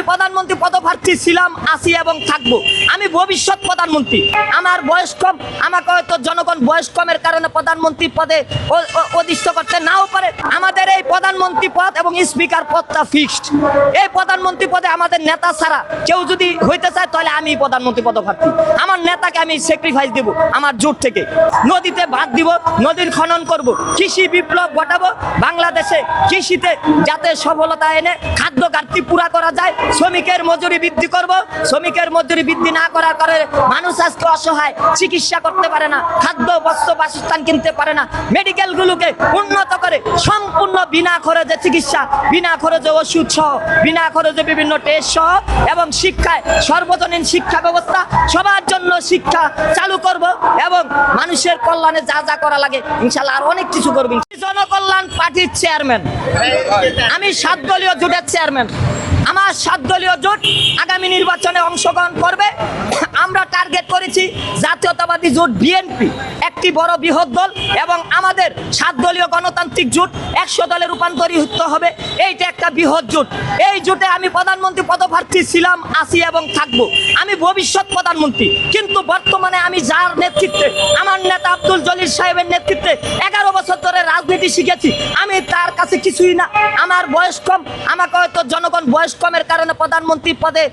আমি প্রধানমন্ত্রী পদপ্রার্থী ছিলাম, আছি এবং থাকব। আমি ভবিষ্যৎ প্রধানমন্ত্রী। আমার বয়স কম, আমাকে হয়তো জনগণ বয়স কমের কারণে প্রধানমন্ত্রী পদে অধিষ্ঠ করতে নাও পারে। আমাদের এই প্রধানমন্ত্রী পদ এবং স্পিকার পদটা ফিক্সড। এই প্রধানমন্ত্রী পদে আমাদের নেতা ছাড়া কেউ যদি হইতে চায়, তাহলে আমি প্রধানমন্ত্রী পদপ্রার্থী। আমার নেতাকে আমি স্যাক্রিফাইস দেব আমার জোট থেকে। নদীতে ভাত দিব, নদীর খনন করব, কৃষি বিপ্লব ঘটাবো, বাংলাদেশে কৃষিতে যাতে সফলতা এনে, খাদ্য ঘাটতি পুরা করা যায় শ্রমিকের মজুরি বৃদ্ধি করব। শ্রমিকের মজুরি বৃদ্ধি না করার কারণে মানুষ আজকে অসহায়, চিকিৎসা করতে পারে না, খাদ্য, বস্ত্র, বাসস্থান কিনতে পারে না। মেডিকেলগুলোকে উন্নত করে সম্পূর্ণ বিনা খরচে চিকিৎসা, বিনা খরচে ওষুধ সহ, বিনা খরচে বিভিন্ন টেস্ট সহ এবং শিক্ষায় সর্বজনীন শিক্ষা ব্যবস্থা সবার জন্য শিক্ষা চালু করব এবং মানুষের কল্যাণে যা যা করা লাগে ইনশাল্লাহ আর অনেক কিছু করব। জনকল্যাণ পার্টির চেয়ারম্যান আমি সাত দলীয় জোটের চেয়ারম্যান সাত দলীয় জোট আগামী নির্বাচনে অংশগ্রহণ করবে। আমরা টার্গেট করেছি জাতীয়তাবাদী জোট বিএনপি একটি বড় বৃহৎ দল এবং আমাদের সাত দলীয় গণতান্ত্রিক জোট একশো দলে রূপান্তরিত হবে। এইটা একটা বৃহৎ জোট। এই জোটে আমি প্রধানমন্ত্রী পদপ্রার্থী ছিলাম, আছি এবং থাকব। আমি ভবিষ্যৎ প্রধানমন্ত্রী, কিন্তু বর্তমানে আমি যার নেতৃত্বে, আমার নেতা আব্দুল জলিল সাহেবের নেতৃত্বে এগারো রাজনীতি শিখেছি। আমি তার কাছে কিছুই না। আমার বয়স কম। আমাকে হয়তো জনগণ বয়স কমের কারণে প্রধানমন্ত্রী পদে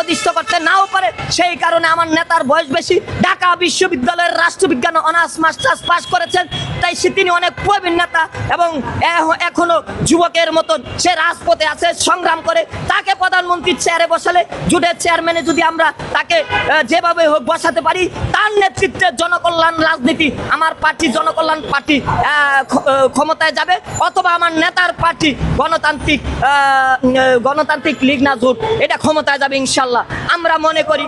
অধিষ্ঠ করতে নাও পারে। সেই কারণে আমার নেতার বয়স বেশি। ঢাকা বিশ্ববিদ্যালয়ের রাষ্ট্রবিজ্ঞান অনার্স, মাস্টার্স পাশ করেছেন। তাই সে তিনি অনেক প্রবীণ নেতা এবং এখনও যুবকের মতন। সে রাজপথে আছে, সংগ্রাম করে। তাকে প্রধানমন্ত্রীর চেয়ারে বসালে, জুটের চেয়ারম্যানে যদি আমরা তাকে যেভাবে হোক বসাতে পারি, তার নেতৃত্বে জনকল্যাণ রাজনীতি, আমার পার্টি জনকল্যাণ পার্টি ক্ষমতায় যাবে অথবা আমার নেতার পার্টি গণতান্ত্রিক গণতান্ত্রিক লীগ না জোট, এটা ক্ষমতায় যাবে ইনশাল্লাহ। আমরা মনে করি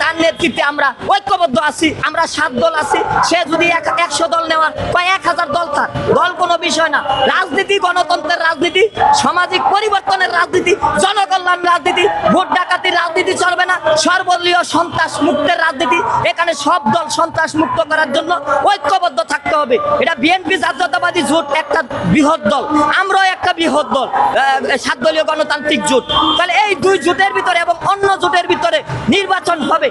তার নেতৃত্বে আমরা ঐক্যবদ্ধ আছি, আমরা সাত দল আছি, সে যদি একশো দল নেওয়ার বা এক হাজার দল থাক, দল কোনো বিষয় না। রাজনীতি, গণতন্ত্রের রাজনীতি, সামাজিক পরিবর্তনের রাজনীতি, জনকল্যাণ রাজনীতি, ভোট ডাকাতির রাজনীতি চলবে না, সর্বদলীয় সন্ত্রাস মুক্তের রাজনীতি, এখানে সব দল সন্ত্রাস মুক্ত করার জন্য ঐক্যবদ্ধ থাকতে হবে। এটা বিএনপি জাতীয়তাবাদী জোট, একটা বৃহৎ দল। আমরাও একটা বৃহৎ দল। সাত দলীয় গণতান্ত্রিক জোট। তাহলে এই দুই জোটের ভিতরে এবং অন্য জোটের ভিতরে নির্বাচন হবে।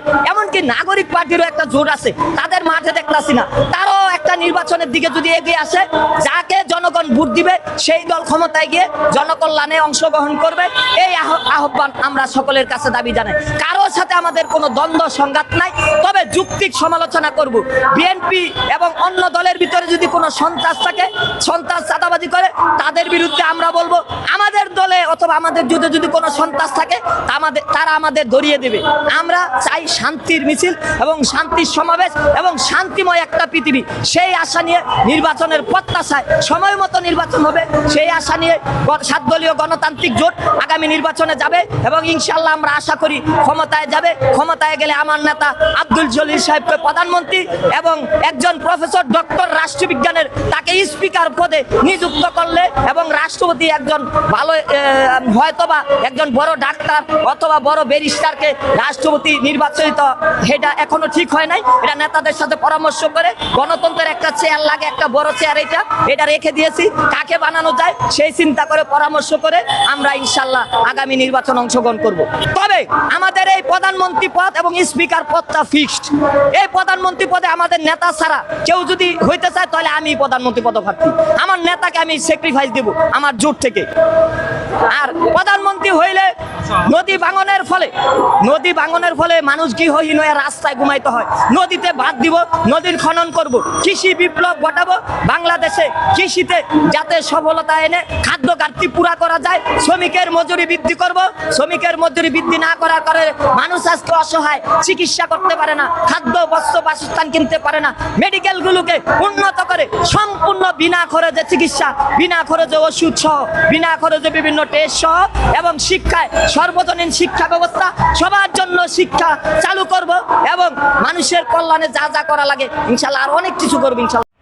নাগরিক পার্টিরও একটা জোট আছে, তাদের মাঠে দেখতাছি না। তারও একটা নির্বাচনের দিকে যদি এগিয়ে আসে, যাকে জনগণ ভোট দিবে, সেই দল ক্ষমতায় গিয়ে জনকল্যাণে অংশগ্রহণ করবে, এই আহ্বান আমরা সকলের কাছে দাবি জানাই। কারোর সাথে আমাদের কোনো দ্বন্দ্ব, সংঘাত নাই, তবে যুক্তিক সমালোচনা করব। বিএনপি এবং অন্য দলের ভিতরে যদি কোনো সন্ত্রাস থাকে, সন্ত্রাস চাঁদাবাজি করে, তাদের বিরুদ্ধে আমরা বলব, আমাদের দলে অথবা আমাদের যুদ্ধে যদি কোনো সন্ত্রাস থাকে আমাদের, তারা আমাদের ধরিয়ে দেবে। আমরা চাই শান্তির মিছিল এবং শান্তির সমাবেশ এবং শান্তিময় একটা পৃথিবী। সেই আশা নিয়ে নির্বাচনের প্রত্যাশায় সময় মতো নির্বাচন হবে। সেই আশা নিয়ে সাত দলীয় গণতান্ত্রিক জোট আগামী নির্বাচনে যাবে এবং ইনশাল্লাহ আমরা আশা করি ক্ষমতায় যাবে। ক্ষমতায় গেলে আমার নেতা আব্দুল জলিল সাহেবকে প্রধানমন্ত্রী এবং একজন প্রফেসর ডক্টর রাষ্ট্রবিজ্ঞানের তাকে স্পিকার পদে নিযুক্ত করলে এবং রাষ্ট্রপতি একজন ভালো হয়তোবা একজন বড় ডাক্তার অথবা বড় ব্যারিস্টারকে রাষ্ট্রপতি নির্বাচিত এটা এখনও ঠিক হয় নাই। এটা নেতাদের সাথে পরামর্শ করে গণতন্ত্রের একটা চেয়ার লাগে, একটা বড় চেয়ার এটা। এটা রেখে দিয়েছি। কাকে বানানো যায় সেই চিন্তা করে পরামর্শ করে আমরা ইনশাল্লাহ আগামী নির্বাচন অংশগ্রহণ করব। তবে আমাদের এই প্রধানমন্ত্রী পদ এবং স্পিকার পদটা ফিক্সড এই প্রধানমন্ত্রী পদে আমাদের নেতা ছাড়া কেউ যদি হইতে চায়, তাহলে আমি প্রধানমন্ত্রী পদপ্রার্থী। আমার নেতাকে আমি স্যাক্রিফাইস দেব, আমার জোট থেকে। আর প্রধানমন্ত্রী হইলে নদী ভাঙনের ফলে, নদী ভাঙনের ফলে মানুষ কি হইন হয়ে রাস্তায় ঘুমাইতে হয়। নদীতে ভাত দিব, নদীর খনন করব, কৃষি বিপ্লব ঘটাবো, বাংলাদেশে কৃষিতে যাতে সফলতা এনে খাদ্য ঘাটতি পুরা করা যায়, শ্রমিকের মজুরি বৃদ্ধি করব, শ্রমিকের মজুরি বৃদ্ধি না করার কারণে মানুষ আজকে অসহায়, চিকিৎসা করতে পারে না, খাদ্য, বস্ত্র, বাসস্থান কিনতে পারে না, মেডিকেলগুলোকে উন্নত করে, সম্পূর্ণ বিনা খরচে চিকিৎসা, বিনা খরচে ওষুধ সহ, বিনা খরচে বিভিন্ন টেস্ট এবং শিক্ষায় সর্বজনীন শিক্ষা ব্যবস্থা সবার জন্য শিক্ষা চালু করব এবং মানুষের কল্যাণে যা যা করা লাগে, ইনশাল্লাহ আর অনেক কিছু করব, ইনশাল্লাহ।